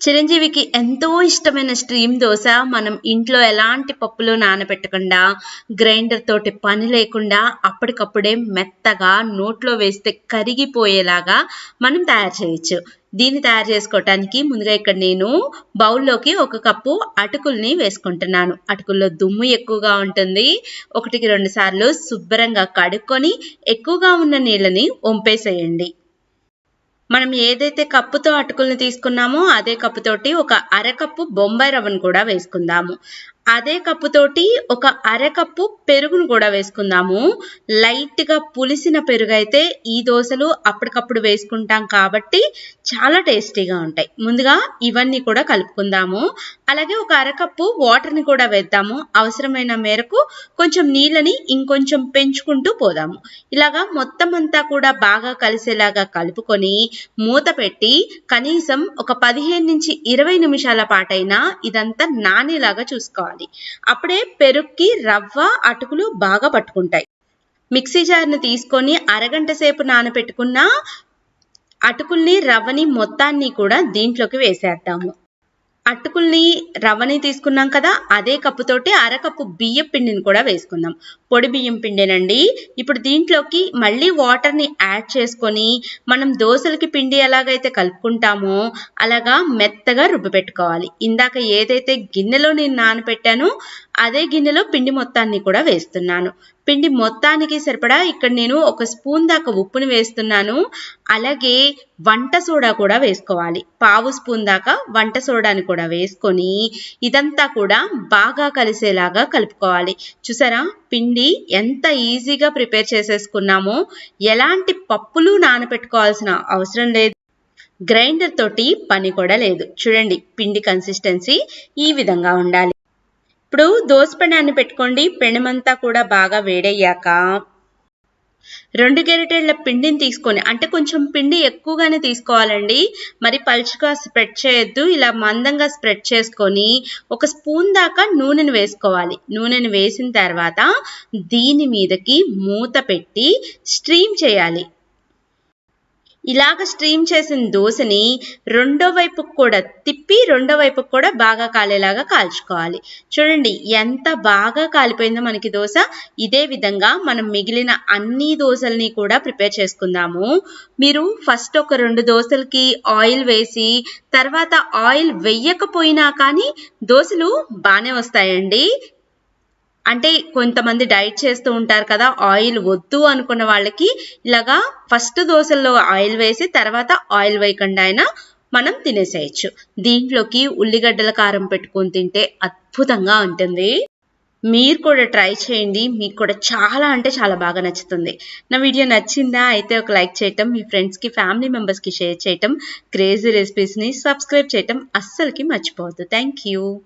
చిరంజీవికి ఎంతో ఇష్టమైన స్ట్రీమ్ దోశ మనం ఇంట్లో ఎలాంటి పప్పులు నానబెట్టకుండా గ్రైండర్ తోటి పని లేకుండా అప్పటికప్పుడే మెత్తగా నోట్లో వేస్తే కరిగిపోయేలాగా మనం తయారు చేయొచ్చు. దీన్ని తయారు చేసుకోవటానికి ముందుగా ఇక్కడ నేను బౌల్లోకి ఒక కప్పు అటుకుల్ని వేసుకుంటున్నాను. అటుకుల్లో దుమ్ము ఎక్కువగా ఉంటుంది. ఒకటికి రెండు సార్లు శుభ్రంగా కడుక్కొని ఎక్కువగా ఉన్న నీళ్ళని వంపేసేయండి. మనం ఏదైతే కప్పుతో అటుకులను తీసుకున్నామో అదే కప్పుతోటి ఒక అరకప్పు బొంబాయి రవ్వను కూడా వేసుకుందాము. అదే కప్పుతోటి ఒక అరకప్పు పెరుగును కూడా వేసుకుందాము. లైట్గా పులిసిన పెరుగు అయితే ఈ దోశలు అప్పటికప్పుడు వేసుకుంటాం కాబట్టి చాలా టేస్టీగా ఉంటాయి. ముందుగా ఇవన్నీ కూడా కలుపుకుందాము. అలాగే ఒక అరకప్పు వాటర్ని కూడా వేద్దాము. అవసరమైన మేరకు కొంచెం నీళ్ళని ఇంకొంచెం పెంచుకుంటూ పోదాము. ఇలాగా మొత్తం అంతా కూడా బాగా కలిసేలాగా కలుపుకొని మూత పెట్టి కనీసం ఒక పదిహేను నుంచి ఇరవై నిమిషాల పాటైనా ఇదంతా నానేలాగా చూసుకోవాలి. అప్పుడే పెరుగుకి రవ్వ అటుకులు బాగా పట్టుకుంటాయి. మిక్సీ జార్ని తీసుకొని అరగంట సేపు నానబెట్టుకున్న అటుకుల్ని రవ్వని మొత్తాన్ని కూడా దీంట్లోకి వేసేద్దాము. అటుకుల్ని రవ్వని తీసుకున్నాం కదా అదే కప్పుతోటి అరకప్పు బియ్యం పిండిని కూడా వేసుకుందాం. పొడి బియ్యం పిండినండి. ఇప్పుడు దీంట్లోకి మళ్ళీ వాటర్ని యాడ్ చేసుకొని మనం దోశలకి పిండి ఎలాగైతే కలుపుకుంటామో అలాగా మెత్తగా రుబ్బి పెట్టుకోవాలి. ఇందాక ఏదైతే గిన్నెలో నేను నానబెట్టానో అదే గిన్నెలో పిండి మొత్తాన్ని కూడా వేస్తున్నాను. పిండి మొత్తానికి సరిపడా ఇక్కడ నేను ఒక స్పూన్ దాకా ఉప్పుని వేస్తున్నాను. అలాగే వంట సోడా కూడా వేసుకోవాలి. పావు స్పూన్ దాకా వంట సోడాని కూడా వేసుకొని ఇదంతా కూడా బాగా కలిసేలాగా కలుపుకోవాలి. చూసారా? పిండి ఎంత ఈజీగా ప్రిపేర్ చేసేసుకున్నామో ఎలాంటి పప్పులు నానబెట్టుకోవాల్సిన అవసరం లేదు. గ్రైండర్ తోటి పని కూడా లేదు. చూడండి పిండి కన్సిస్టెన్సీ ఈ విధంగా ఉండాలి. ఇప్పుడు దోసపెనాన్ని పెట్టుకోండి. పెనమంతా కూడా బాగా వేడయ్యాక రెండు గెరిటెళ్ళ పిండిని తీసుకొని అంటే కొంచెం పిండి ఎక్కువగానే తీసుకోవాలండి. మరి పలుచుగా స్ప్రెడ్ చేయొద్దు. ఇలా మందంగా స్ప్రెడ్ చేసుకొని ఒక స్పూన్ దాకా నూనెను వేసుకోవాలి. నూనెను వేసిన తర్వాత దీని మీదకి మూత పెట్టి స్ట్రీమ్ చేయాలి. ఇలాగ స్ట్రీమ్ చేసిన దోశని రెండో వైపుకు కూడా తిప్పి రెండో వైపుకు కూడా బాగా కాలేలాగా కాల్చుకోవాలి. చూడండి ఎంత బాగా కాలిపోయిందో మనకి దోశ. ఇదే విధంగా మనం మిగిలిన అన్ని దోశల్ని కూడా ప్రిపేర్ చేసుకుందాము. మీరు ఫస్ట్ ఒక రెండు దోశలకి ఆయిల్ వేసి తర్వాత ఆయిల్ వెయ్యకపోయినా కానీ దోశలు బాగానే వస్తాయండి. అంటే కొంతమంది డైట్ చేస్తూ ఉంటారు కదా ఆయిల్ వద్దు అనుకున్న వాళ్ళకి ఇలాగా ఫస్ట్ దోశల్లో ఆయిల్ వేసి తర్వాత ఆయిల్ వేయకుండా అయినా మనం తినేసేయచ్చు. దీంట్లోకి ఉల్లిగడ్డల కారం పెట్టుకొని తింటే అద్భుతంగా ఉంటుంది. మీరు కూడా ట్రై చేయండి. మీకు కూడా చాలా అంటే చాలా బాగా నచ్చుతుంది. నా వీడియో నచ్చిందా? అయితే ఒక లైక్ చేయటం మీ ఫ్రెండ్స్కి ఫ్యామిలీ మెంబర్స్కి షేర్ చేయటం క్రేజీ రెసిపీస్ని సబ్స్క్రైబ్ చేయటం అస్సలకి మర్చిపోవద్దు. Thank you.